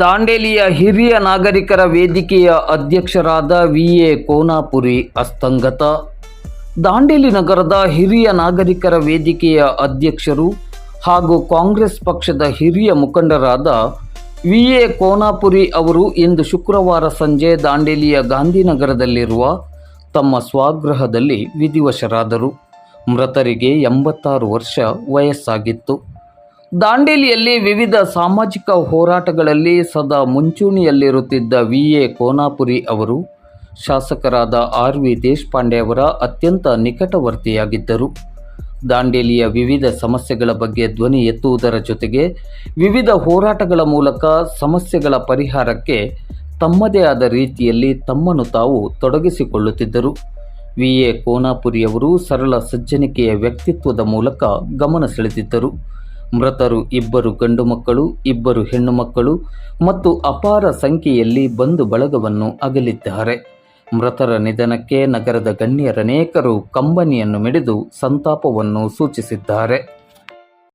ದಾಂಡೇಲಿಯ ಹಿರಿಯ ನಾಗರಿಕರ ವೇದಿಕೆಯ ಅಧ್ಯಕ್ಷರಾದ ವಿ. ಎ. ಕೋನಾಪುರಿ ಅಸ್ತಂಗತ. ದಾಂಡೇಲಿ ನಗರದ ಹಿರಿಯ ನಾಗರಿಕರ ವೇದಿಕೆಯ ಅಧ್ಯಕ್ಷರು ಹಾಗೂ ಕಾಂಗ್ರೆಸ್ ಪಕ್ಷದ ಹಿರಿಯ ಮುಖಂಡರಾದ ವಿ. ಎ. ಕೋನಾಪುರಿ ಅವರು ಇಂದು ಶುಕ್ರವಾರ ಸಂಜೆ ದಾಂಡೇಲಿಯ ಗಾಂಧಿನಗರದಲ್ಲಿರುವ ತಮ್ಮ ಸ್ವಗೃಹದಲ್ಲಿ ವಿಧಿವಶರಾದರು. ಮೃತರಿಗೆ ಎಂಬತ್ತಾರು ವರ್ಷ ವಯಸ್ಸಾಗಿತ್ತು. ದಾಂಡೇಲಿಯಲ್ಲಿ ವಿವಿಧ ಸಾಮಾಜಿಕ ಹೋರಾಟಗಳಲ್ಲಿ ಸದಾ ಮುಂಚೂಣಿಯಲ್ಲಿರುತ್ತಿದ್ದ ವಿ. ಎ. ಕೋನಾಪುರಿ ಅವರು, ಶಾಸಕರಾದ ಆರ್. ವಿ. ದೇಶಪಾಂಡೆ ಅವರ ಅತ್ಯಂತ ನಿಕಟವರ್ತಿಯಾಗಿದ್ದರು. ದಾಂಡೇಲಿಯ ವಿವಿಧ ಸಮಸ್ಯೆಗಳ ಬಗ್ಗೆ ಧ್ವನಿ ಎತ್ತುವುದರ ಜೊತೆಗೆ ವಿವಿಧ ಹೋರಾಟಗಳ ಮೂಲಕ ಸಮಸ್ಯೆಗಳ ಪರಿಹಾರಕ್ಕೆ ತಮ್ಮದೇ ಆದ ರೀತಿಯಲ್ಲಿ ತಮ್ಮನ್ನು ತಾವು ತೊಡಗಿಸಿಕೊಳ್ಳುತ್ತಿದ್ದರು. ವಿ. ಎ. ಕೋನಾಪುರಿಯವರು ಸರಳ ಸಜ್ಜನಿಕೆಯ ವ್ಯಕ್ತಿತ್ವದ ಮೂಲಕ ಗಮನ ಸೆಳೆದಿದ್ದರು. ಮೃತರು ಇಬ್ಬರು ಗಂಡು ಮಕ್ಕಳು, ಇಬ್ಬರು ಹೆಣ್ಣು ಮಕ್ಕಳು ಮತ್ತು ಅಪಾರ ಸಂಖ್ಯೆಯಲ್ಲಿ ಬಂಧು ಬಳಗವನ್ನು ಅಗಲಿದ್ದಾರೆ. ಮೃತರ ನಿಧನಕ್ಕೆ ನಗರದ ಗಣ್ಯರನೇಕರು ಕಂಬನಿಯನ್ನು ಮಿಡಿದು ಸಂತಾಪವನ್ನು ಸೂಚಿಸಿದ್ದಾರೆ.